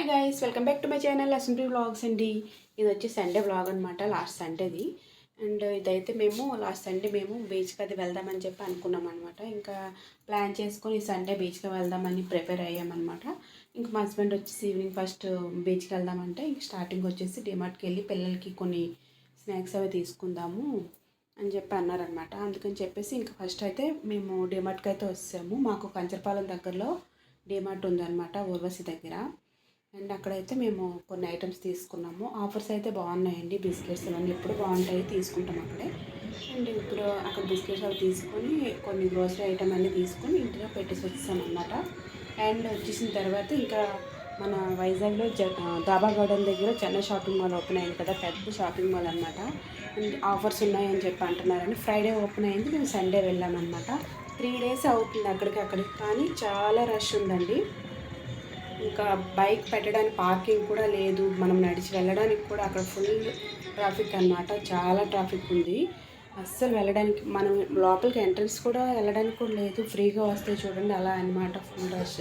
Hi guys welcome back to my channel assembly vlogs అండి. ఇది వచ్చి సండే వ్లాగ్ అనమాట లాస్ట్ సండేది అండ్ ఇదైతే మేము లాస్ట్ సండే మేము బీచ్కి అది వెళ్దామని చెప్పి అనుకున్నాం అనమాట ఇంకా ప్లాన్ చేసుకొని సండే బీచ్కి వెళ్దామని ప్రిపేర్ అయ్యామన్నమాట ఇంకా మా హస్బెండ్ వచ్చేసి ఈవినింగ్ ఫస్ట్ బీచ్కి వెళ్దామంటే ఇంక స్టార్టింగ్ వచ్చేసి డిమార్ట్కి వెళ్ళి పిల్లలకి కొన్ని స్నాక్స్ అవి తీసుకుందాము అని చెప్పి అన్నారనమాట అందుకని చెప్పేసి ఇంకా ఫస్ట్ అయితే మేము డిమార్ట్కి అయితే వచ్చాము. మాకు కంచరపాలెం దగ్గరలో డిమార్ట్ ఉందన్నమాట ఊర్వశి దగ్గర. అండ్ అక్కడైతే మేము కొన్ని ఐటమ్స్ తీసుకున్నాము. ఆఫర్స్ అయితే బాగున్నాయండి. బిస్కెట్స్ అవన్నీ ఎప్పుడు బాగుంటాయి తీసుకుంటాం అక్కడే. అండ్ ఇప్పుడు అక్కడ బిస్కెట్స్ అవి తీసుకొని కొన్ని గ్రోసరీ ఐటమ్ అన్నీ తీసుకొని ఇంటిలో పెట్టేసి వచ్చేసాం అనమాట అండ్ వచ్చేసిన తర్వాత ఇంకా మన వైజాగ్లో జ దాబా గార్డెన్ దగ్గర చెన్నై షాపింగ్ మాల్ ఓపెన్ అయింది కదా పెద్ద షాపింగ్ మాల్ అనమాట అండ్ ఆఫర్స్ ఉన్నాయని చెప్పి అంటున్నారని ఫ్రైడే ఓపెన్ అయింది. మేము సండే వెళ్ళామన్నమాట. త్రీ డేస్ అవుతుంది అక్కడికి అక్కడికి కానీ చాలా రష్ ఉందండి. ఇంకా బైక్ పెట్టడానికి పార్కింగ్ కూడా లేదు. మనం నడిచి వెళ్ళడానికి కూడా అక్కడ ఫుల్ ట్రాఫిక్ అనమాట చాలా ట్రాఫిక్ ఉంది. అస్సలు వెళ్ళడానికి మనం లోపలికి ఎంట్రన్స్ కూడా వెళ్ళడానికి కూడా లేదు. ఫ్రీగా వస్తే చూడండి అలా అనమాట ఫుల్ రష్.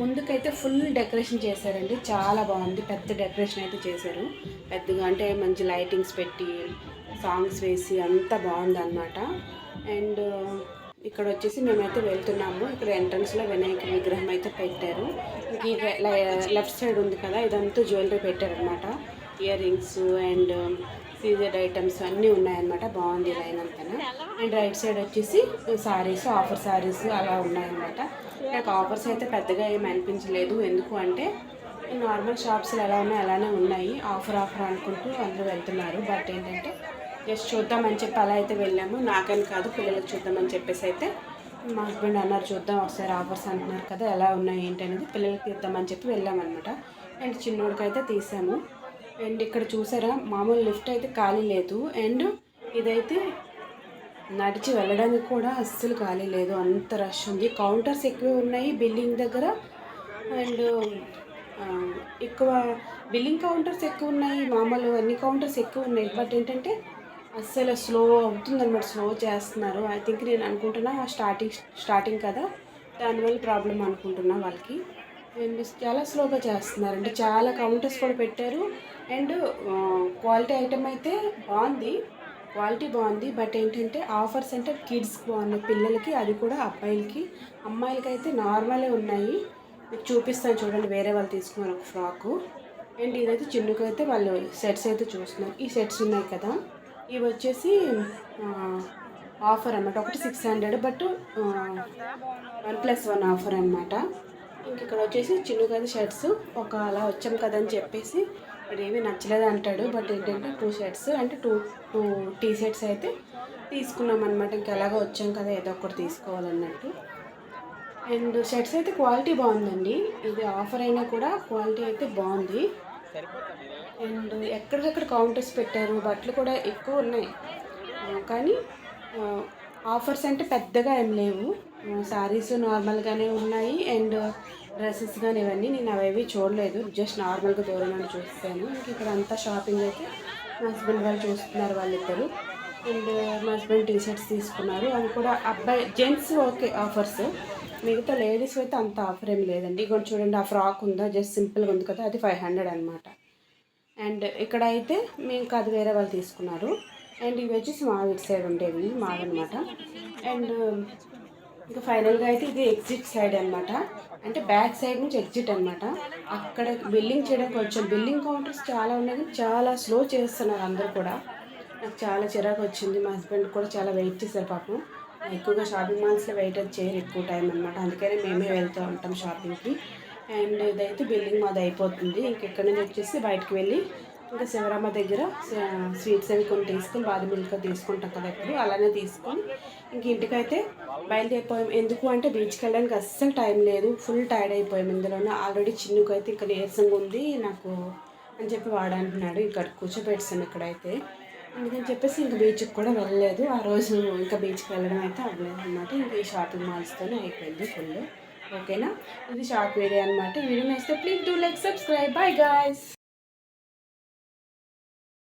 ముందుకైతే ఫుల్ డెకరేషన్ చేశారండి. చాలా బాగుంది. పెద్ద డెకరేషన్ అయితే చేశారు. పెద్దగా అంటే మంచి లైటింగ్స్ పెట్టి సాంగ్స్ వేసి అంతా బాగుంది అనమాట అండ్ ఇక్కడ వచ్చేసి మేమైతే వెళ్తున్నాము. ఇక్కడ ఎంట్రన్స్లో వినాయక విగ్రహం అయితే పెట్టారు. ఈ లెఫ్ట్ సైడ్ ఉంది కదా ఇదంతా జ్యువెలరీ పెట్టారనమాట earrings and CZ items అన్నీ ఉన్నాయన్నమాట. బాగుంది లైన్ అంతా. అండ్ రైట్ సైడ్ వచ్చేసి సారీస్ ఆఫర్ సారీస్ అలా ఉన్నాయన్నమాట. నాకు ఆఫర్స్ అయితే పెద్దగా ఏమి అనిపించలేదు. ఎందుకు అంటే నార్మల్ షాప్స్ ఎలా ఉన్నాయి అలానే ఉన్నాయి. ఆఫర్ ఆఫర్ అనుకుంటూ అందరూ వెళ్తున్నారు. బట్ ఏంటంటే జస్ట్ చూద్దామని చెప్పి అలా అయితే వెళ్ళాము. నాకని కాదు పిల్లలకు చూద్దామని చెప్పేసి అయితే మా హస్బెండ్ అన్నారు చూద్దాం ఒకసారి ఆఫర్స్ అంటున్నారు కదా ఎలా ఉన్నాయి ఏంటి అనేది పిల్లలకి ఇద్దామని చెప్పి వెళ్ళామన్నమాట అండ్ చిన్నోడికైతే అయితే తీసాము. అండ్ ఇక్కడ చూసారా మామూలు లిఫ్ట్ అయితే ఖాళీ లేదు. అండ్ ఇదైతే నడిచి వెళ్ళడానికి కూడా అస్సలు ఖాళీ లేదు. అంత రష్ ఉంది. కౌంటర్స్ um, ఎక్కువ ఉన్నాయి బిల్డింగ్ దగ్గర. అండ్ ఎక్కువ బిల్లింగ్ కౌంటర్స్ ఎక్కువ ఉన్నాయి మామూలు అన్ని కౌంటర్స్ ఎక్కువ ఉన్నాయి. బట్ ఏంటంటే అస్సలు స్లో అవుతుందన్నమాట స్లో చేస్తున్నారు. ఐ థింక్ నేను అనుకుంటున్నా స్టార్టింగ్ స్టార్టింగ్ కదా. దానివల్ల ప్రాబ్లం అనుకుంటున్నా వాళ్ళకి. అండ్ చాలా స్లోగా చేస్తున్నారు అంటే చాలా కౌంటర్స్ కూడా పెట్టారు. అండ్ క్వాలిటీ ఐటమ్ అయితే బాగుంది. క్వాలిటీ బాగుంది. బట్ ఏంటంటే ఆఫర్స్ అంటే కిడ్స్కి బాగున్నాయి. పిల్లలకి అది కూడా అబ్బాయిలకి. అమ్మాయిలకి అయితే నార్మలే ఉన్నాయి. మీకు చూపిస్తాను చూడండి వేరే వాళ్ళు తీసుకున్నారు ఒక ఫ్రాకు. అండ్ ఇదైతే చిన్నుకైతే వాళ్ళు సెట్స్ అయితే చూస్తున్నారు. ఈ సెట్స్ ఉన్నాయి కదా. ఇవి వచ్చేసి ఆఫర్ అనమాట ఒకటి six hundred but one plus one offer అనమాట ఇంక ఇక్కడ వచ్చేసి చిన్నగది షర్ట్స్ ఒక అలా వచ్చాం కదా అని చెప్పేసి ఇక్కడ ఏమీ నచ్చలేదు అంటాడు. బట్ ఏంటంటే టూ షర్ట్స్ అంటే టూ టూ టీ షర్ట్స్ అయితే తీసుకున్నాం అనమాట ఇంక ఎలాగో వచ్చాం కదా ఏదో ఒకటి తీసుకోవాలన్నట్టు. అండ్ షర్ట్స్ అయితే క్వాలిటీ బాగుందండి. ఇది ఆఫర్ అయినా కూడా క్వాలిటీ అయితే బాగుంది. అండ్ ఎక్కడికక్కడ కౌంటర్స్ పెట్టారు బట్టలు కూడా ఎక్కువ ఉన్నాయి. కానీ ఆఫర్స్ అంటే పెద్దగా ఏం లేవు. శారీస్ నార్మల్గానే ఉన్నాయి అండ్ డ్రెస్సెస్ కానీ ఇవన్నీ నేను అవేవి చూడలేదు. జస్ట్ నార్మల్గా దూరం చూస్తాను. ఇంక ఇక్కడ అంతా షాపింగ్ అయితే మా హస్బెండ్ వాళ్ళు చూస్తున్నారు వాళ్ళిద్దరు. అండ్ మా హస్బెండ్ టీ షర్ట్స్ తీసుకున్నారు. అవి కూడా అబ్బాయి జెంట్స్ ఓకే ఆఫర్స్ మిగతా లేడీస్ అయితే అంత ఆఫర్ ఏం లేదండి. ఇక్కడ చూడండి ఆ ఫ్రాక్ ఉందా? జస్ట్ సింపుల్గా ఉంది కదా. అది ఫైవ్ హండ్రెడ్ అనమాట అండ్ ఇక్కడ అయితే మేము కాదు వేరే వాళ్ళు తీసుకున్నారు. అండ్ ఇవి వచ్చేసి మా ఇటు సైడ్ ఉండేవి మాదనమాట అండ్ ఇంకా ఫైనల్గా అయితే ఇది ఎగ్జిట్ సైడ్ అనమాట అంటే బ్యాక్ సైడ్ నుంచి ఎగ్జిట్ అనమాట అక్కడ బిల్లింగ్ చేయడానికి కొంచెం బిల్లింగ్ కౌంటర్స్ చాలా ఉన్నాయి కానీ చాలా స్లో చేస్తున్నారు అందరూ కూడా. నాకు చాలా చిరాకు వచ్చింది. మా హస్బెండ్ కూడా చాలా వెయిట్ చేశారు పాపం. ఎక్కువగా షాపింగ్ మాల్స్లో వెయిట్ చేయరు ఎక్కువ టైం అనమాట అందుకనే మేమే వెళ్తూ ఉంటాం షాపింగ్కి అండ్ ఇదైతే బిల్డింగ్ మాది అయిపోతుంది. ఇంకెక్కడ నుంచి వచ్చేసి బయటకు వెళ్ళి ఇంకా శివరామ దగ్గర స్వీట్స్ అవి కొన్ని తీసుకొని బాదం మిల్క్ తీసుకుంటాం కదా ఇప్పుడు అలానే తీసుకొని ఇంక ఇంటికైతే బయలుదేరిపోయాం. ఎందుకు అంటే బీచ్కి వెళ్ళడానికి అస్సలు టైం లేదు ఫుల్ టైర్డ్ అయిపోయాం ఇందులోనే. ఆల్రెడీ చిన్నుకైతే ఇక్కడ నీరసంగా ఉంది నాకు అని చెప్పి వాడంటున్నాడు ఇక్కడ కూర్చోపెట్టాను ఇక్కడైతే. అందుకని చెప్పేసి ఇంకా బీచ్కి కూడా వెళ్ళలేదు. ఆ రోజు ఇంకా బీచ్కి వెళ్ళడం అయితే అవ్వలేదు అనమాట ఇంకా ఈ షాపింగ్ మాల్స్తోనే అయిపోయింది ఫుల్. ఓకేనా? ఇది షార్ట్ వీడియో అనమాట video నేస్తే please do like subscribe. Bye guys.